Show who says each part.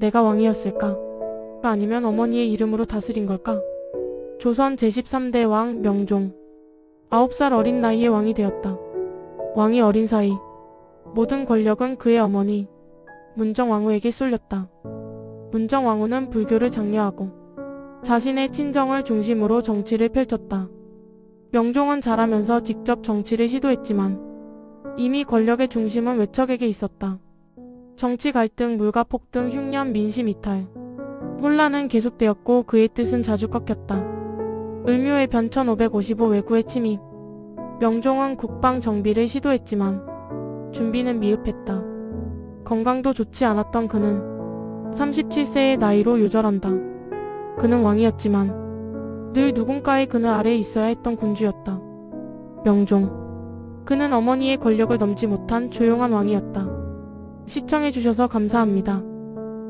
Speaker 1: 내가 왕이었을까? 아니면 어머니의 이름으로 다스린 걸까? 조선 제13대 왕 명종. 9살 어린 나이에 왕이 되었다. 왕이 어린 사이 모든 권력은 그의 어머니 문정왕후에게 쏠렸다. 문정왕후는 불교를 장려하고 자신의 친정을 중심으로 정치를 펼쳤다. 명종은 자라면서 직접 정치를 시도했지만 이미 권력의 중심은 외척에게 있었다. 정치 갈등, 물가 폭등, 흉년, 민심 이탈. 혼란은 계속되었고 그의 뜻은 자주 꺾였다. 을묘의 변천 555 외구의 침입. 명종은 국방 정비를 시도했지만 준비는 미흡했다. 건강도 좋지 않았던 그는 37세의 나이로 요절한다. 그는 왕이었지만 늘 누군가의 그늘 아래에 있어야 했던 군주였다. 명종. 그는 어머니의 권력을 넘지 못한 조용한 왕이었다. 시청해주셔서 감사합니다.